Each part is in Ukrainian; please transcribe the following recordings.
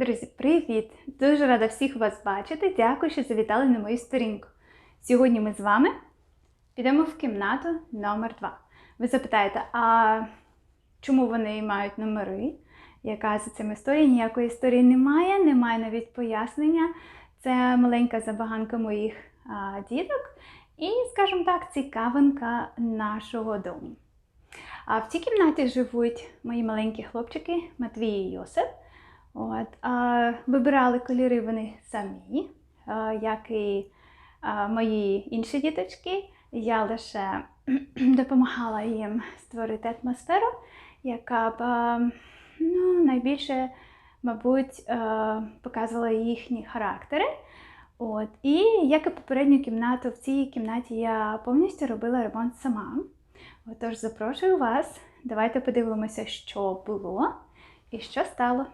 Друзі, привіт! Дуже рада всіх вас бачити. Дякую, що завітали на мою сторінку. Сьогодні ми з вами підемо в кімнату номер 2 Ви запитаєте, а чому вони мають номери? Яка за цим історія? Ніякої історії немає, немає навіть пояснення. Це маленька забаганка моїх а, діток і, скажімо так, цікавинка нашого дому. А в цій кімнаті живуть мої маленькі хлопчики Матвій і Йосип. От, а, вибирали кольори вони самі, як і мої інші діточки. Я лише допомагала їм створити атмосферу, яка б ну, найбільше, мабуть, показувала їхні характери. От. І як і попередню кімнату, в цій кімнаті я повністю робила ремонт сама. Отож, запрошую вас. Давайте подивимося, що було і що стало.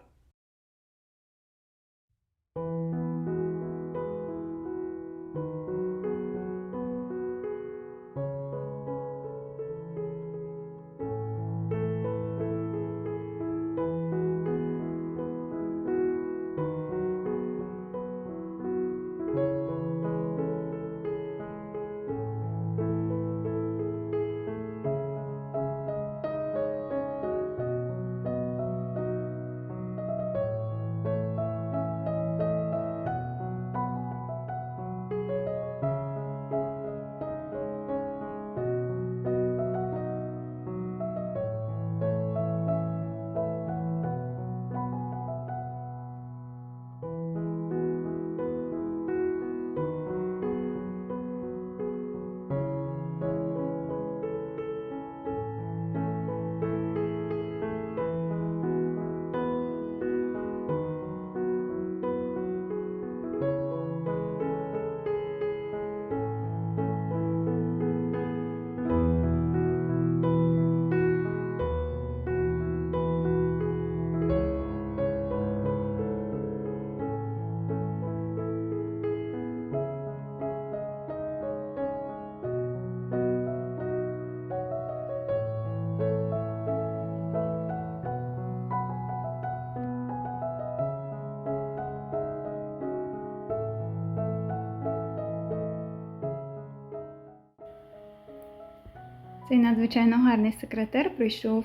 Цей надзвичайно гарний секретар пройшов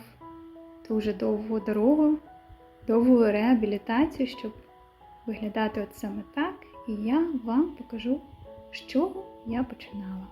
дуже довгу дорогу, довгу реабілітацію, щоб виглядати от саме так. І я вам покажу, з чого я починала.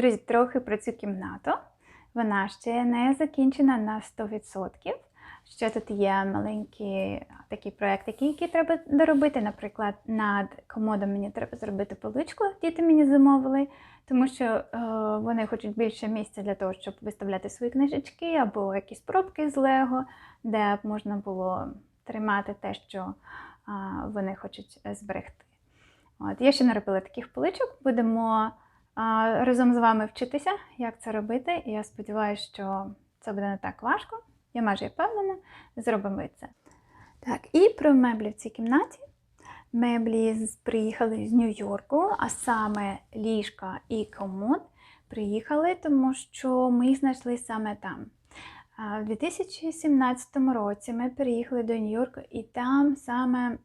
Друзі, трохи про цю кімнату. Вона ще не закінчена на 100%. Ще тут є маленькі такі проєктики, які треба доробити. Наприклад, над комодом мені треба зробити поличку, діти мені замовили, тому що е, вони хочуть більше місця для того, щоб виставляти свої книжечки або якісь пробки з Лего, де б можна було тримати те, що а, вони хочуть е, зберегти. От, я ще не робила таких поличок. Будемо разом з вами вчитися, як це робити. І я сподіваюся, що це буде не так важко. Я майже впевнена, зробимо це. Так, і про меблі в цій кімнаті. Меблі приїхали з Нью-Йорку, а саме ліжка і комод приїхали, тому що ми їх знайшли саме там. В 2017 році ми переїхали до Нью-Йорку, і там саме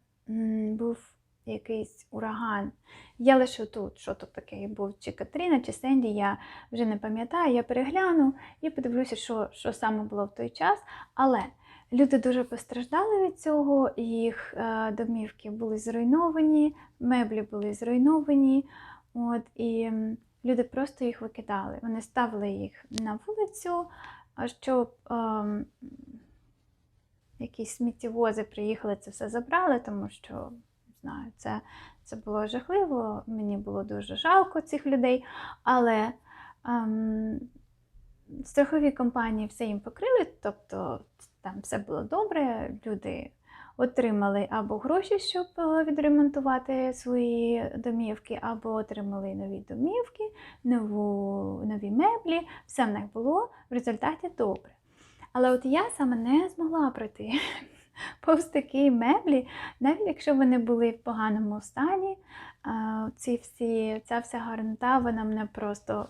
був якийсь ураган. Я лише тут, що тут таке був, чи Катріна, чи Сенді, я вже не пам'ятаю, я перегляну і подивлюся, що, що саме було в той час. Але люди дуже постраждали від цього, їх е, домівки були зруйновані, меблі були зруйновані. От, і люди просто їх викидали. Вони ставили їх на вулицю, щоб ем, якісь сміттєвози приїхали, це все забрали, тому що знаю, це, це було жахливо. Мені було дуже жалко цих людей. Але ем, страхові компанії все їм покрили, тобто там все було добре. Люди отримали або гроші, щоб е, відремонтувати свої домівки, або отримали нові домівки, нову, нові меблі. Все в них було в результаті добре. Але от я саме не змогла пройти повз такі меблі, навіть якщо вони були в поганому стані, ці всі, ця вся гарнота, вона мене просто.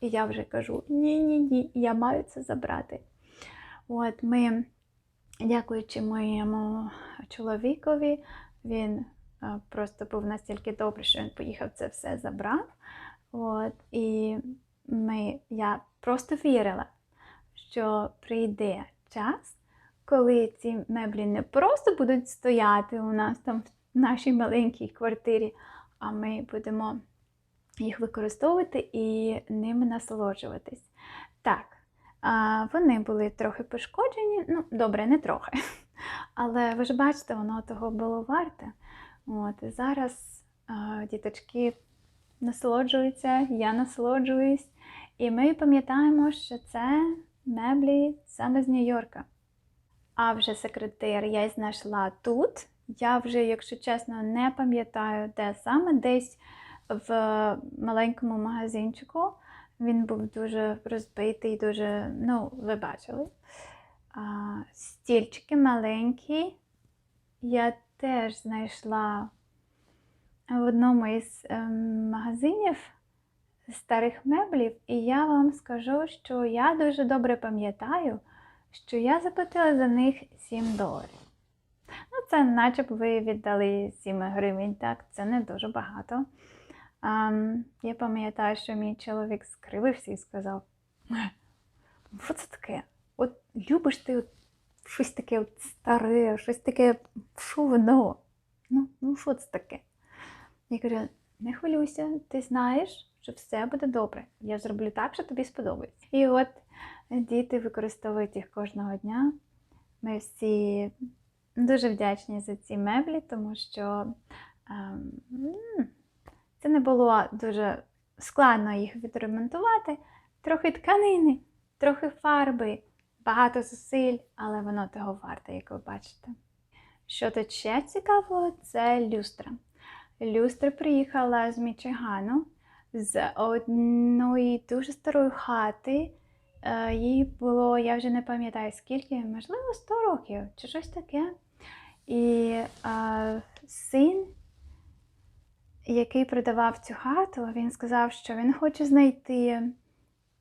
І я вже кажу: ні-ні ні, я маю це забрати. От ми, дякуючи моєму чоловікові, він просто був настільки добрий, що він поїхав це все забрав. От, і ми, я просто вірила, що прийде час, коли ці меблі не просто будуть стояти у нас там в нашій маленькій квартирі, а ми будемо їх використовувати і ними насолоджуватись. Так, вони були трохи пошкоджені, ну, добре, не трохи. Але ви ж бачите, воно того було варте. От, зараз діточки насолоджуються, я насолоджуюсь. І ми пам'ятаємо, що це меблі саме з Нью-Йорка. А вже секретар я знайшла тут. Я вже, якщо чесно, не пам'ятаю, де саме десь в маленькому магазинчику. Він був дуже розбитий, дуже, ну, ви бачили. А, стільчики маленькі. Я теж знайшла в одному із ем, магазинів старих меблів, і я вам скажу, що я дуже добре пам'ятаю, що я заплатила за них 7 доларів. Ну, це наче б ви віддали 7 гривень, так, це не дуже багато. Ам, я пам'ятаю, що мій чоловік скривився і сказав: що це таке? От любиш ти от щось таке от старе, щось таке, що? Ну, ну що це таке? Я кажу, не хвилюйся, ти знаєш, що все буде добре. Я зроблю так, що тобі сподобається. І от діти використовують їх кожного дня. Ми всі дуже вдячні за ці меблі, тому що ем, це не було дуже складно їх відремонтувати. Трохи тканини, трохи фарби, багато зусиль, але воно того варте, як ви бачите. Що тут ще цікаво, це люстра. Люстра приїхала з Мічигану, з одної дуже старої хати. Е, Їй було, я вже не пам'ятаю скільки, можливо, 100 років чи щось таке. І е, син, який продавав цю хату, він сказав, що він хоче знайти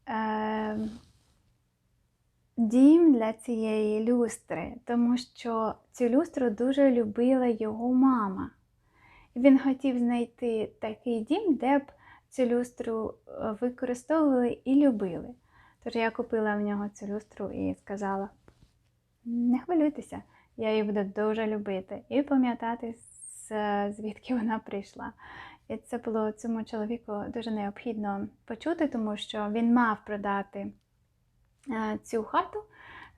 е, дім для цієї люстри, тому що цю люстру дуже любила його мама. Він хотів знайти такий дім, де б цю люстру е, використовували і любили. Тож я купила в нього цю люстру і сказала: не хвилюйтеся, я її буду дуже любити і пам'ятати, звідки вона прийшла. І це було цьому чоловіку дуже необхідно почути, тому що він мав продати е, цю хату,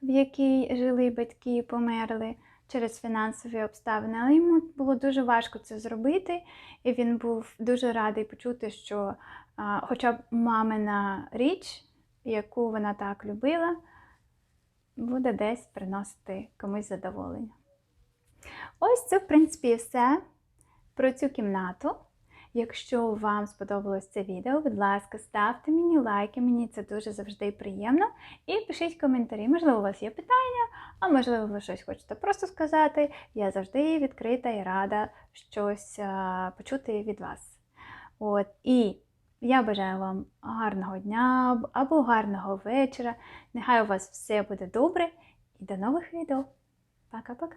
в якій жили батьки, померли через фінансові обставини. Але йому було дуже важко це зробити, і він був дуже радий почути, що а, хоча б мамина річ, яку вона так любила, буде десь приносити комусь задоволення. Ось це, в принципі, все про цю кімнату. Якщо вам сподобалось це відео, будь ласка, ставте мені лайки, мені це дуже завжди приємно. І пишіть коментарі. Можливо, у вас є питання, а можливо, ви щось хочете просто сказати. Я завжди відкрита і рада щось почути від вас. От, і я бажаю вам гарного дня або гарного вечора. Нехай у вас все буде добре. І до нових відео. Пока-пока.